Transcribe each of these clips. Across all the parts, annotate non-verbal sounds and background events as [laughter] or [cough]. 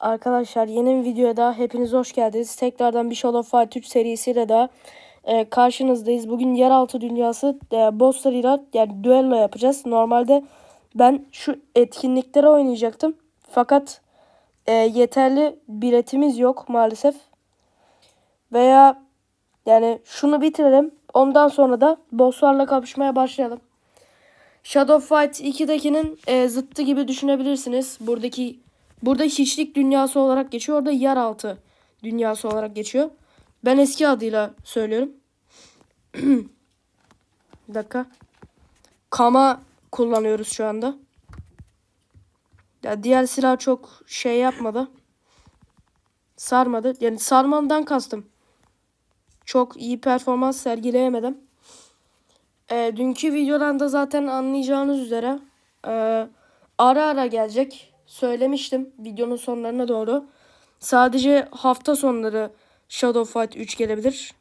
Arkadaşlar yeni bir videoya daha hepiniz hoş geldiniz. Tekrardan bir Shadow Fight 3 serisiyle daha e, karşınızdayız. Bugün yeraltı dünyası e, bosslarıyla yani düello yapacağız. Normalde ben şu etkinliklere oynayacaktım. Fakat e, yeterli biletimiz yok maalesef. Veya yani şunu bitirelim. Ondan sonra da bosslarla kapışmaya başlayalım. Shadow Fight 2'dekinin e, zıttı gibi düşünebilirsiniz. Buradaki burada hiçlik dünyası olarak geçiyor. Orada yeraltı dünyası olarak geçiyor. Ben eski adıyla söylüyorum. [clears throat] Bir dakika. Kama kullanıyoruz şu anda. Ya diğer silah çok şey yapmadı. Sarmadı. Yani sarmandan kastım. Çok iyi performans sergileyemedim. E, dünkü videodan da zaten anlayacağınız üzere e, ara ara gelecek. Söylemiştim videonun sonlarına doğru. Sadece hafta sonları Shadow Fight 3 gelebilir.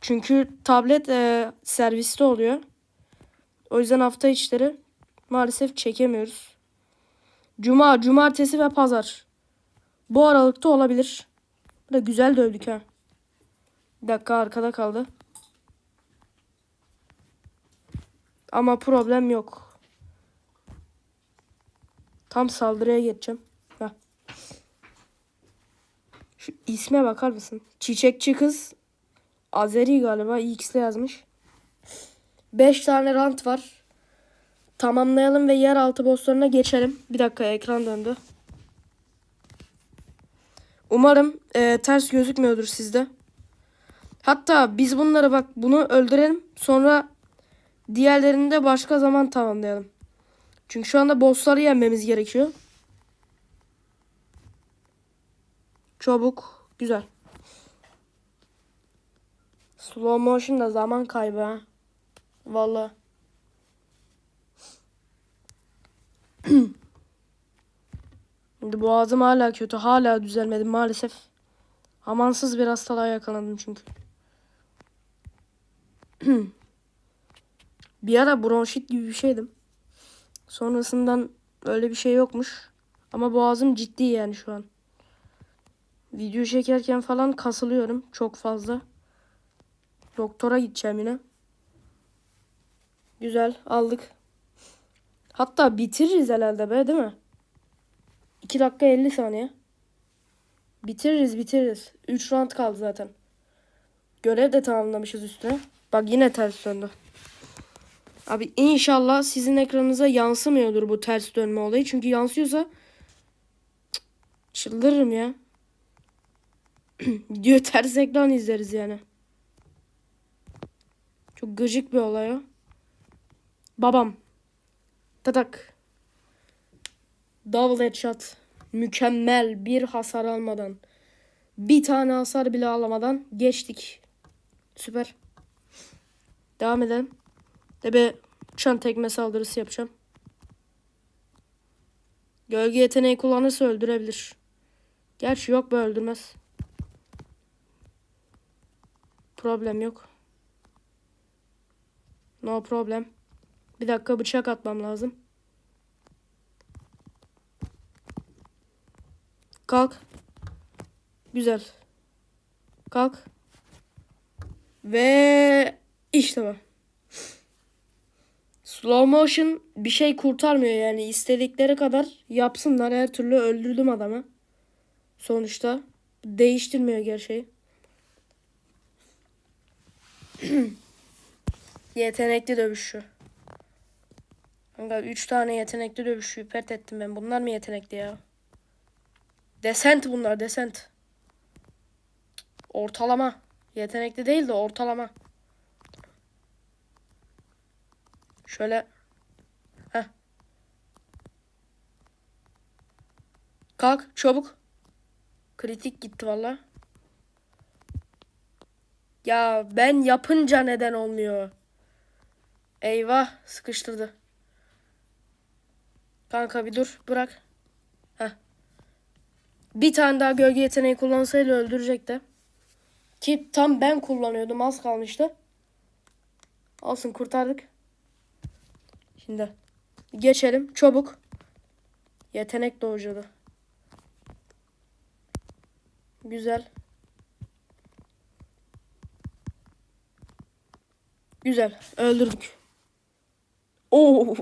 Çünkü tablet e, serviste oluyor. O yüzden hafta içleri maalesef çekemiyoruz. Cuma, cumartesi ve pazar. Bu aralıkta olabilir. Bu da güzel dövdük ha. Bir dakika arkada kaldı. Ama problem yok. Tam saldırıya geçeceğim. Heh. Şu isme bakar mısın? Çiçekçi kız. Azeri galiba. X'le yazmış. 5 tane rant var. Tamamlayalım ve yeraltı bosslarına geçelim. Bir dakika ekran döndü. Umarım e, ters gözükmüyordur sizde. Hatta biz bunları bak bunu öldürelim. Sonra diğerlerini de başka zaman tamamlayalım. Çünkü şu anda bossları yenmemiz gerekiyor. Çabuk. Güzel. Slow motion da zaman kaybı ha. Valla. Şimdi [clears throat] boğazım hala kötü. Hala düzelmedi maalesef. Amansız bir hastalığa yakalandım çünkü. [clears throat] bir ara bronşit gibi bir şeydim. Sonrasından öyle bir şey yokmuş. Ama boğazım ciddi yani şu an. Video çekerken falan kasılıyorum çok fazla. Doktora gideceğim yine. Güzel aldık. Hatta bitiririz herhalde be değil mi? 2 dakika 50 saniye. Bitiririz bitiririz. 3 round kaldı zaten. Görev de tamamlamışız üstüne. Bak yine ters döndü. Abi inşallah sizin ekranınıza yansımıyordur bu ters dönme olayı. Çünkü yansıyorsa çıldırırım ya. [clears throat] Diyor ters ekran izleriz yani. Çok gıcık bir olay o. Babam. Tatak. Double headshot. Mükemmel bir hasar almadan. Bir tane hasar bile alamadan geçtik. Süper. Devam edelim. Debe uçan tekme saldırısı yapacağım. Gölge yeteneği kullanırsa öldürebilir. Gerçi yok be öldürmez. Problem yok. No problem. Bir dakika bıçak atmam lazım. Kalk. Güzel. Kalk. Ve işte bu. Slow motion bir şey kurtarmıyor yani istedikleri kadar yapsınlar her türlü öldürdüm adamı. Sonuçta değiştirmiyor gerçeği. [clears throat] yetenekli dövüşü. Kanka 3 tane yetenekli dövüşü pert ettim ben. Bunlar mı yetenekli ya? Desent bunlar desent. Ortalama. Yetenekli değil de ortalama. Şöyle. Heh. Kalk çabuk. Kritik gitti valla. Ya ben yapınca neden olmuyor? Eyvah sıkıştırdı. Kanka bir dur bırak. Heh. Bir tane daha gölge yeteneği kullansaydı öldürecekti. Ki tam ben kullanıyordum az kalmıştı. Olsun kurtardık. Şimdi geçelim çabuk. Yetenek doğucudu. Güzel. Güzel. Öldürdük. Oo.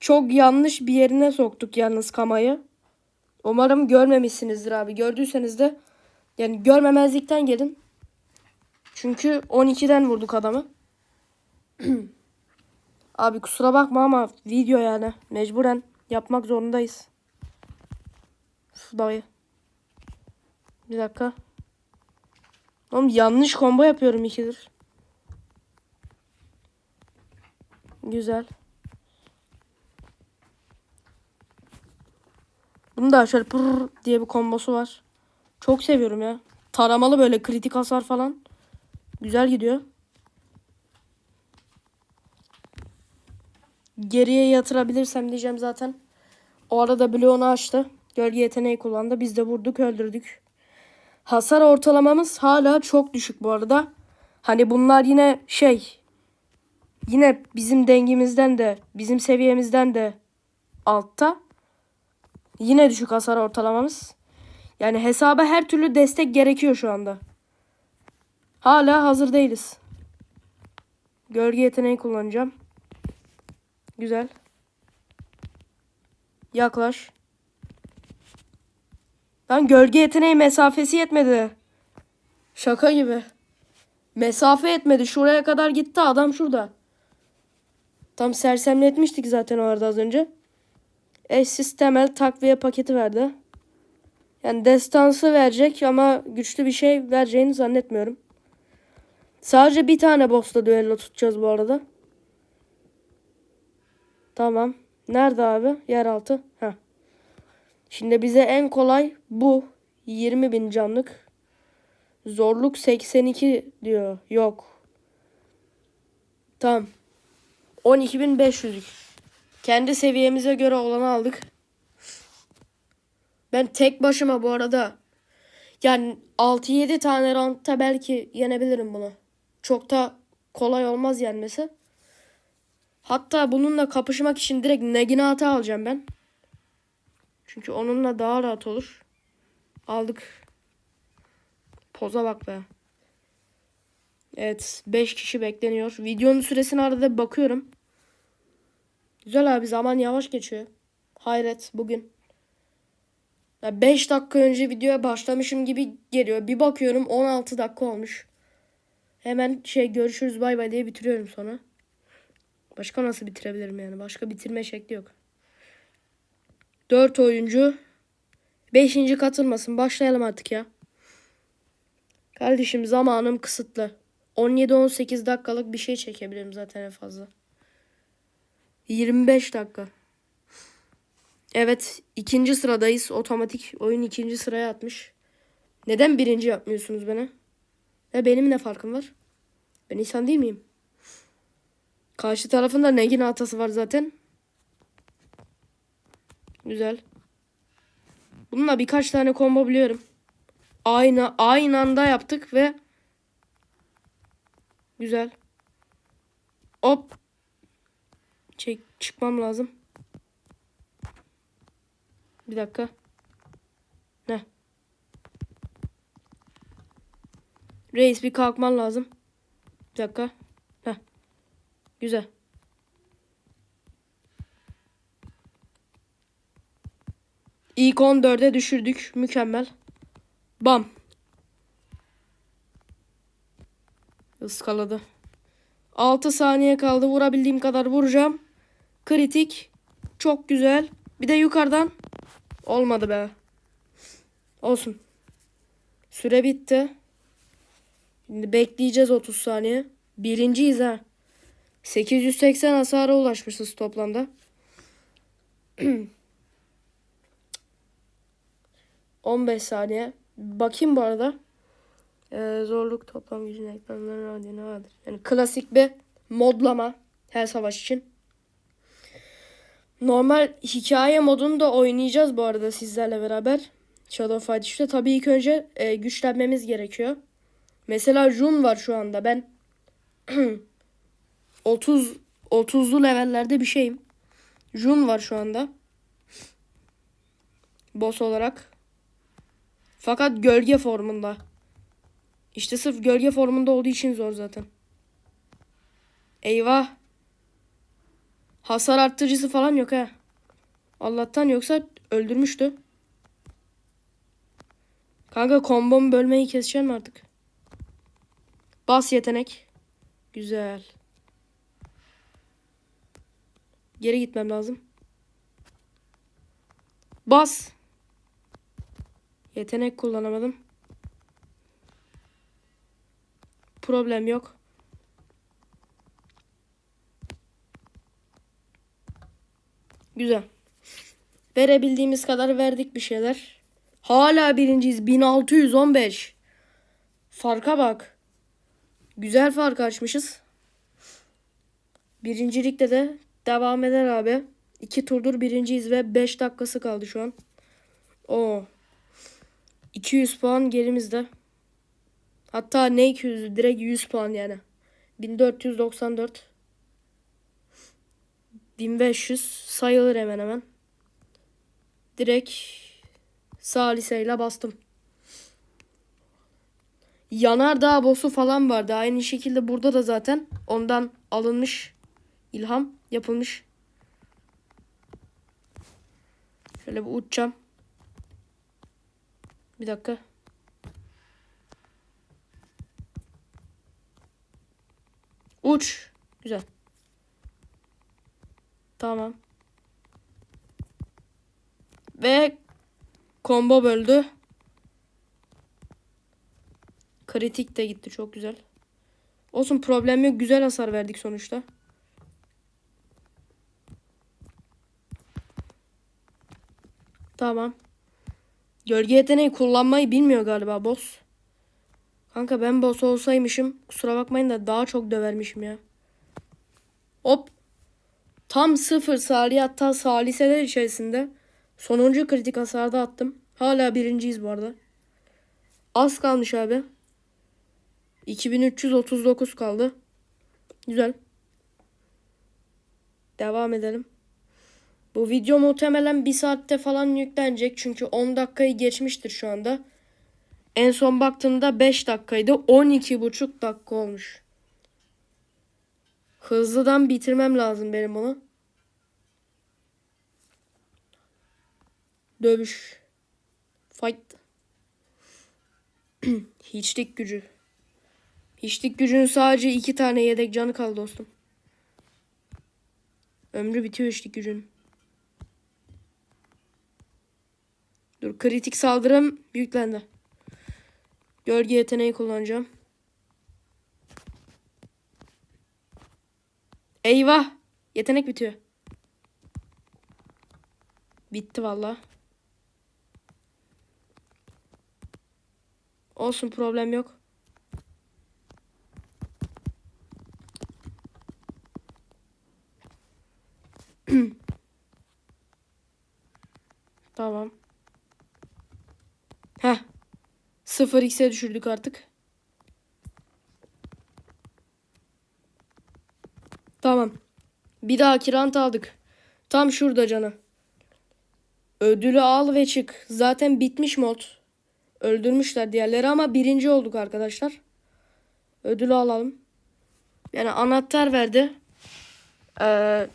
Çok yanlış bir yerine soktuk yalnız kamayı. Umarım görmemişsinizdir abi. Gördüyseniz de yani görmemezlikten gelin. Çünkü 12'den vurduk adamı. [clears throat] abi kusura bakma ama video yani mecburen yapmak zorundayız. Üf, dayı. Bir dakika. Oğlum yanlış combo yapıyorum ikidir. Güzel. Bunun da şöyle pırr diye bir kombosu var. Çok seviyorum ya. Taramalı böyle kritik hasar falan. Güzel gidiyor. Geriye yatırabilirsem diyeceğim zaten. O arada bloğunu açtı. Gölge yeteneği kullandı. Biz de vurduk öldürdük. Hasar ortalamamız hala çok düşük bu arada. Hani bunlar yine şey yine bizim dengimizden de bizim seviyemizden de altta. Yine düşük hasar ortalamamız. Yani hesaba her türlü destek gerekiyor şu anda. Hala hazır değiliz. Gölge yeteneği kullanacağım. Güzel. Yaklaş. Lan gölge yeteneği mesafesi yetmedi. Şaka gibi. Mesafe yetmedi. Şuraya kadar gitti. Adam şurada. Tam sersemletmiştik zaten o arada az önce. Eşsiz temel takviye paketi verdi. Yani destansı verecek ama güçlü bir şey vereceğini zannetmiyorum. Sadece bir tane boss'la düello tutacağız bu arada. Tamam. Nerede abi? Yeraltı. Heh. Şimdi bize en kolay bu. 20 bin canlık. Zorluk 82 diyor. Yok. Tamam. 12.500'lük. Kendi seviyemize göre olanı aldık. Ben tek başıma bu arada yani 6-7 tane roundda belki yenebilirim bunu. Çok da kolay olmaz yenmesi. Hatta bununla kapışmak için direkt Neginat'ı alacağım ben. Çünkü onunla daha rahat olur. Aldık. Poza bak be. Evet 5 kişi bekleniyor. Videonun süresine arada bakıyorum. Güzel abi zaman yavaş geçiyor. Hayret bugün. 5 dakika önce videoya başlamışım gibi geliyor. Bir bakıyorum 16 dakika olmuş. Hemen şey görüşürüz bay bay diye bitiriyorum sonra. Başka nasıl bitirebilirim yani? Başka bitirme şekli yok. 4 oyuncu. 5. katılmasın. Başlayalım artık ya. Kardeşim zamanım kısıtlı. 17-18 dakikalık bir şey çekebilirim zaten en fazla. 25 dakika. Evet ikinci sıradayız. Otomatik oyun ikinci sıraya atmış. Neden birinci yapmıyorsunuz beni? Ve benim ne farkım var? Ben insan değil miyim? Karşı tarafında Negin atası var zaten. Güzel. Bununla birkaç tane combo biliyorum. Aynı aynı anda yaptık ve güzel. Hop. Çek çıkmam lazım. Bir dakika. Ne? Reis bir kalkman lazım. Bir dakika. Güzel. İlk 14'e düşürdük. Mükemmel. Bam. Iskaladı. 6 saniye kaldı. Vurabildiğim kadar vuracağım. Kritik. Çok güzel. Bir de yukarıdan. Olmadı be. Olsun. Süre bitti. Şimdi bekleyeceğiz 30 saniye. Birinciyiz ha. 880 hasara ulaşmışız toplamda. [clears throat] 15 saniye. Bakayım bu arada. Ee, zorluk toplam gücün ekranlarına ne vardır? Yani klasik bir modlama her savaş için. Normal hikaye modunu da oynayacağız bu arada sizlerle beraber. Shadow Fight işte tabii ilk önce e, güçlenmemiz gerekiyor. Mesela Jun var şu anda. Ben [clears throat] 30 30'lu levellerde bir şeyim. Jun var şu anda. Boss olarak. Fakat gölge formunda. İşte sırf gölge formunda olduğu için zor zaten. Eyvah. Hasar arttırıcısı falan yok ha. Allah'tan yoksa öldürmüştü. Kanka kombomu bölmeyi keseceğim artık. Bas yetenek. Güzel. Geri gitmem lazım. Bas. Yetenek kullanamadım. Problem yok. Güzel. Verebildiğimiz kadar verdik bir şeyler. Hala birinciyiz. 1615. Farka bak. Güzel fark açmışız. Birincilikte de devam eder abi. İki turdur birinciyiz ve 5 dakikası kaldı şu an. O 200 puan gerimizde. Hatta ne 200 direkt 100 puan yani. 1494 1500 sayılır hemen hemen. Direkt saliseyle bastım. Yanardağ boss'u falan vardı. Aynı şekilde burada da zaten ondan alınmış ilham yapılmış. Şöyle bir uçacağım. Bir dakika. Uç. Güzel. Tamam. Ve combo böldü. Kritik de gitti. Çok güzel. Olsun problem yok. Güzel hasar verdik sonuçta. Tamam. Gölge yeteneği kullanmayı bilmiyor galiba boss. Kanka ben boss olsaymışım kusura bakmayın da daha çok dövermişim ya. Hop. Tam sıfır salih hatta saliseler içerisinde sonuncu kritik hasarda attım. Hala birinciyiz bu arada. Az kalmış abi. 2339 kaldı. Güzel. Devam edelim. Bu video muhtemelen bir saatte falan yüklenecek. Çünkü 10 dakikayı geçmiştir şu anda. En son baktığımda 5 dakikaydı. 12,5 dakika olmuş. Hızlıdan bitirmem lazım benim bunu. Dövüş. Fight. [clears throat] Hiçlik gücü. Hiçlik gücünün sadece iki tane yedek canı kaldı dostum. Ömrü bitiyor hiçlik gücün. Dur kritik saldırım yüklendi. Gölge yeteneği kullanacağım. Eyvah! Yetenek bitiyor. Bitti valla. Olsun problem yok. [clears throat] tamam. Heh. 0x'e düşürdük artık. Tamam. Bir daha kirant aldık. Tam şurada canı. Ödülü al ve çık. Zaten bitmiş mod. Öldürmüşler diğerleri ama birinci olduk arkadaşlar. Ödülü alalım. Yani anahtar verdi. Ee,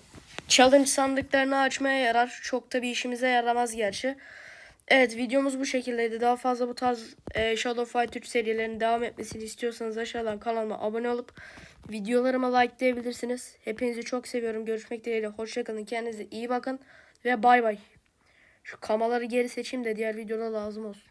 challenge sandıklarını açmaya yarar. Çok da bir işimize yaramaz gerçi. Evet videomuz bu şekildeydi. Daha fazla bu tarz e, Shadow Fight 3 serilerinin devam etmesini istiyorsanız aşağıdan kanalıma abone olup videolarıma likelayabilirsiniz. Hepinizi çok seviyorum. Görüşmek dileğiyle. Hoşçakalın. Kendinize iyi bakın. Ve bay bay. Şu kamaları geri seçeyim de diğer videoda lazım olsun.